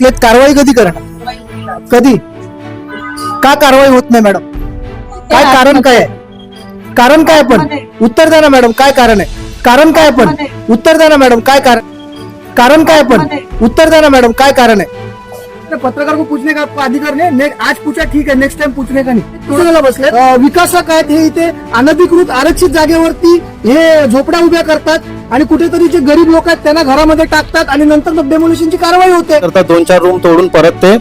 बसलेत कारवाई कधी करणार? कधी? का कारवाई होत नाही मॅडम? काय कारण काय आहे? कारण काय पण? उत्तर द्या ना मॅडम काय कारण आहे? कारण काय पण? उत्तर द्या ना मॅडम काय कारण? कारण काय पण? उत्तर द्या ना मॅडम काय कारण आहे? पत्रकार को पूछने का अधिकार नहीं ने, आज पूछा ठीक है नेक्स्ट टाइम पूछने का नाही। बसले विकासक आहेत हे इथे अनधिकृत आरक्षित जागेवरती हे झोपड्या उभ्या करतात. आणि कुठेतरी जे गरीब लोक आहेत त्यांना घरामध्ये टाकतात आणि नंतर मग डेमोलिशनची कारवाई होते. करतात दोन चार रूम तोडून परत ते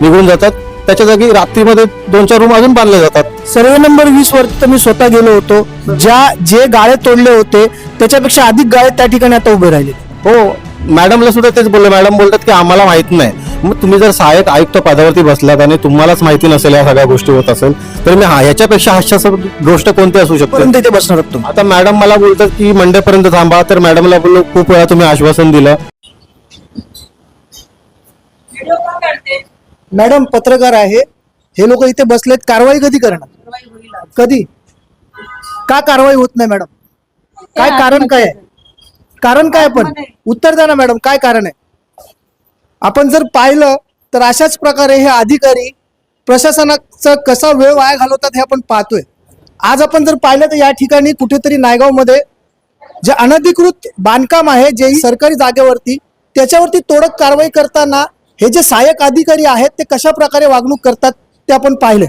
निघून जातात. त्याच्या जागी रात्रीमध्ये दोन चार रूम अजून बांधले जातात. सर्वे नंबर वीस वरती तर मी स्वतः गेलो होतो. ज्या जे गाळे तोडले होते त्याच्यापेक्षा अधिक गाळे त्या ठिकाणी आता उभे राहिले. हो मॅडमला सुद्धा तेच बोलले. मॅडम बोलतात की आम्हाला माहीत नाही. मग तुम्ही जर सहाय्यक आयुक्त पदावरती बसलात आणि तुम्हालाच माहिती नसेल या सगळ्या गोष्टी होत असेल तर मी हा याच्यापेक्षा हास्यास्पद गोष्ट कोणती असू शकते? पर्यंत इथे बसणार आहात तुम्ही? आता मॅडम मला बोलतात की मंडेपर्यंत थांबा तर मॅडमला बोललो खूप वेळा तुम्ही आश्वासन दिलं. व्हिडिओ का काढते. मॅडम पत्रकार आहे. हे लोक इथे बसलेत कारवाई कधी करणार? कारवाई होईल आज. कधी? का कारवाई होत नाही मॅडम? काय कारण काय आहे? कारण काय पण? उत्तर द्या ना मॅडम काय कारण आहे? आपण जर पाहिलं तर अशाच प्रकारे हे अधिकारी प्रशासनाचा कसा वेळ वाया घालवतात हे आपण पाहतोय. आज आपण जर पाहिलं तर या ठिकाणी कुठेतरी नायगावमध्ये जे अनधिकृत बांधकाम आहे जे सरकारी जागेवरती त्याच्यावरती तोडक कारवाई करताना हे जे सहाय्यक अधिकारी आहेत ते कशा प्रकारे वागणूक करतात ते आपण पाहिले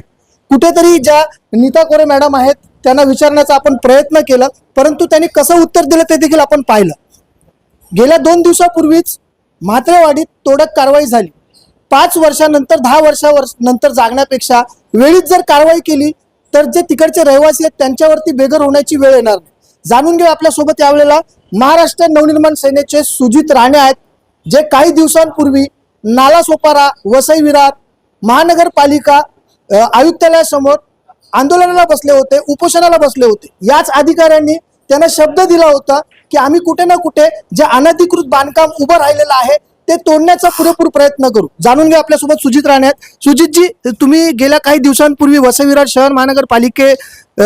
कुठेतरी ज्या नीता कोरे मॅडम आहेत त्यांना विचारण्याचा आपण प्रयत्न केला परंतु त्यांनी कसं उत्तर दिलं ते देखील आपण पाहिलं. गेल्या दोन दिवसापूर्वीच म्हात्रेवाडीत तोडक कारवाई झाली. पाच वर्षानंतर दहा वर्षावर नंतर जागण्यापेक्षा वेळीच जर कारवाई केली तर जे तिकडचे रहिवासी आहेत त्यांच्यावरती बेघर होण्याची वेळ येणार नाही. जाणून घेऊ आपल्यासोबत यावेळेला महाराष्ट्र नवनिर्माण सेनेचे सुजित राणे आहेत जे काही दिवसांपूर्वी नालासोपारा वसई विरार महानगरपालिका आयुक्तालयासमोर आंदोलनाला बसले होते उपोषणाला बसले होते. याच अधिकाऱ्यांनी त्यांना शब्द दिला होता की आम्ही कुठे ना कुठे जे अनधिकृत बांधकाम उभं राहिलेलं आहे ते तोडण्याचा पुरेपूर प्रयत्न करू. जाणून घ्या आपल्यासोबत सुजित राणे आहेत. सुजितजी तुम्ही गेल्या काही दिवसांपूर्वी वसई शहर महानगरपालिके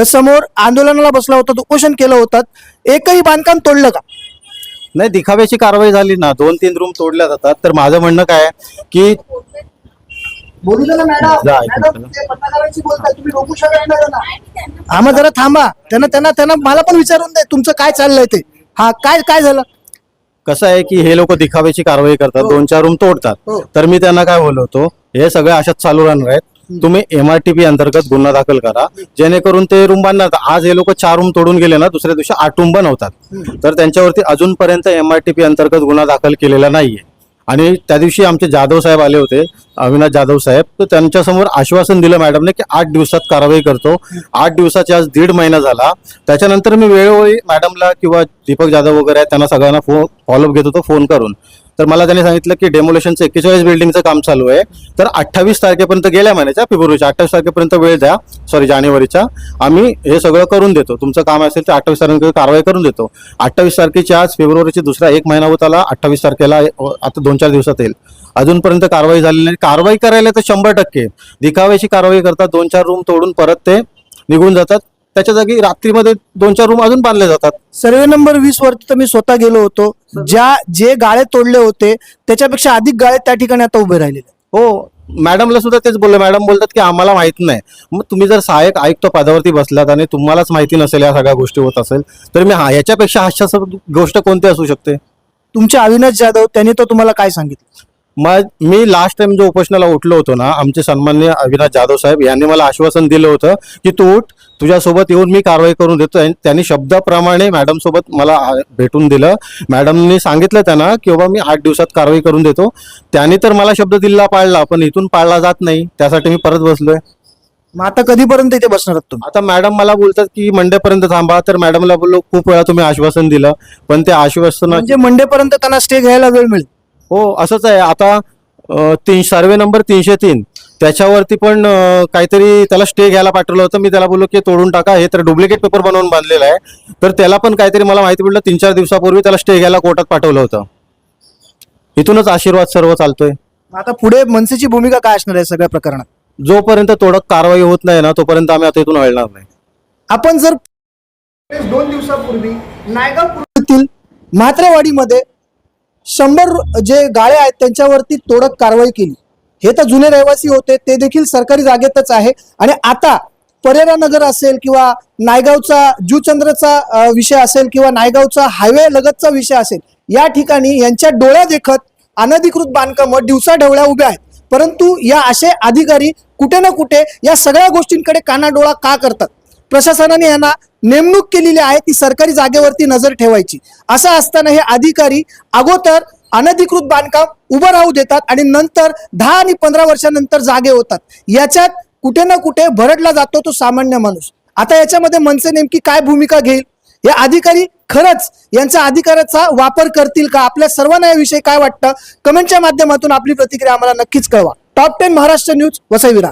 समोर आंदोलनाला बसला होता उपोषण केलं होतं. एकही बांधकाम तोडलं का? नाही दिखाव्याची कारवाई झाली ना. दोन तीन रूम तोडल्या जातात. तर माझं म्हणणं काय आहे की बोलू दे ना मॅडम. जा, ऐकून मॅडम घ्या. ते पत्रकारांशी बोलताय तुम्ही रोखू शकत नाही त्यांना हा मग जरा थांबा. त्यांना त्यांना त्यांना मला पण विचारून दे तुमचं काय चाललंय ते. हा काय काय झालं? कसं आहे की हे लोक दिखाव्याची कारवाई करतात दोन चार रूम तोडतात. हो. तर मी त्यांना काय बोलवतो हे सगळे अशाच चालू राहणार आहेत. तुम्ही एमआरटीपी अंतर्गत गुन्हा दाखल करा. जेणेकरून ते रूम बांधणार. आज हे लोक चार रूम तोडून गेले ना दुसऱ्या दिवशी आठ रूम बनवतात. तर त्यांच्यावरती अजूनपर्यंत एमआरटीपी अंतर्गत गुन्हा दाखल केलेला नाहीये. आणि त्या दिवशी आमचे जाधव साहेब आले होते अविनाश जाधव साहेब. तर त्यांच्यासमोर आश्वासन दिलं मॅडमने की आठ दिवसात कारवाई करतो. आठ दिवसाच्या आज दीड महिना झाला. त्याच्यानंतर मी वेळोवेळी मॅडमला किंवा दीपक जाधव वगैरे आहेत त्यांना सगळ्यांना फोन फॉलोअप घेत होतो फोन करून. तर मला त्यांनी सांगितलं की डेमोलेशनचं एक्केचाळीस बिल्डिंगचं काम चालू आहे. तर अठ्ठावीस तारखेपर्यंत गेल्या महिन्याच्या फेब्रुवारीच्या अठ्ठावीस तारखेपर्यंत वेळ द्या. सॉरी जानेवारीच्या. आम्ही हे सगळं करून देतो. तुमचं काम असेल तर अठ्ठावीस तारखेला कारवाई करून देतो. अठ्ठावीस तारखेच्या आज फेब्रुवारीची दुसरा एक महिना होत आला. अठ्ठावीस तारखेला आता दोन चार दिवसात येईल. अजूनपर्यंत कारवाई झालेली नाही. कारवाई करायला तर शंभर टक्के. दिखाव्याची कारवाई करतात. दोन चार रूम तोडून परत ते निघून जातात. त्याच्या जागी रात्रीमध्ये दोन चार रूम अजून बांधले जातात. सर्वे नंबर वीस वरती तर मी स्वतः गेलो होतो. ज्या जे गाळे तोडले होते त्याच्यापेक्षा अधिक गाळे त्या ठिकाणी आता उभे राहिलेले हो मॅडमला सुद्धा तेच बोलले. मॅडम बोलतात की आम्हाला माहीत नाही. मग तुम्ही जर सहाय्यक आयुक्त पदावरती बसलात आणि तुम्हालाच माहिती नसेल या सगळ्या गोष्टी होत असेल तर मी हा याच्यापेक्षा हास्यास्पद गोष्ट कोणती असू शकते? तुमचे अविनाश जाधव त्यांनी तर तुम्हाला काय सांगितलं? मग मी लास्ट टाइम जो उपोषणाला उठलो होतो ना आमचे सन्मान्य अविनाश जाधव साहेब यांनी मला आश्वासन दिलं होतं की तू उठ तुझ्यासोबत येऊन मी कारवाई करून देतो. त्यांनी शब्दाप्रमाणे मॅडम सोबत मला भेटून दिलं. मॅडमनी सांगितलं त्यांना की बाबा मी आठ दिवसात कारवाई करून देतो. त्यांनी तर मला शब्द दिला पाळला पण इथून पाळला जात नाही. त्यासाठी मी परत बसलोय. मग आता कधीपर्यंत इथे बसणार आहात तुम्ही? आता मॅडम मला बोलतात की मंडेपर्यंत थांबा तर मॅडमला बोललो खूप वेळा तुम्ही आश्वासन दिलं. पण ते आश्वासन म्हणजे मंडे पर्यंत त्यांना स्टे घ्यायला वेळ मिळेल. हो असंच आहे. आता तीन सर्वे नंबर तीनशे तीन. त्याच्यावरती पण काहीतरी त्याला स्टे घ्यायला पाठवलं होतं. मी त्याला बोललो की तोडून टाका. हे तर डुप्लिकेट पेपर बनवून बांधलेला आहे. तर त्याला पण काहीतरी मला माहिती पडलं तीन चार दिवसापूर्वी त्याला स्टे घ्यायला कोर्टात पाठवलं होतं. इथूनच आशीर्वाद सर्व चालतोय. आता पुढे मनसेची भूमिका काय असणार आहे सगळ्या प्रकरणात? जोपर्यंत तोडक कारवाई होत नाही ना तोपर्यंत आम्ही आता इथून हलणार नाही. आपण जर दोन दिवसापूर्वी नायगाव म्हात्रेवाडीमध्ये शंभर जे गाळे आहेत त्यांच्यावरती तोडक कारवाई केली. हे तर जुने रहिवासी होते ते देखील सरकारी जागेतच आहे. आणि आता परेरा नगर असेल किंवा नायगावचा जुचंद्रचा विषय असेल किंवा नायगावचा हायवे लगतचा विषय असेल या ठिकाणी यांच्या डोळ्या देखत अनधिकृत बांधकामं दिवसा ढवळ्या उभ्या आहेत. परंतु या असे अधिकारी कुठे ना कुठे या सगळ्या गोष्टींकडे कानाडोळा का करतात? प्रशासनाने यांना नेमणूक केलेली आहे ती सरकारी जागेवरती नजर ठेवायची. असं असताना हे अधिकारी अगोदर अनधिकृत बांधकाम उभं राहू देतात आणि नंतर दहा आणि पंधरा वर्षानंतर जागे होतात. याच्यात कुठे ना कुठे भरडला जातो तो सामान्य माणूस. आता याच्यामध्ये मनसे नेमकी काय भूमिका घेईल? या अधिकारी खरंच यांच्या अधिकाराचा वापर करतील का? आपल्या सर्वांना याविषयी काय वाटतं? कमेंटच्या माध्यमातून आपली प्रतिक्रिया आम्हाला नक्कीच कळवा. Top ten Maharashtra news Vasai Virar.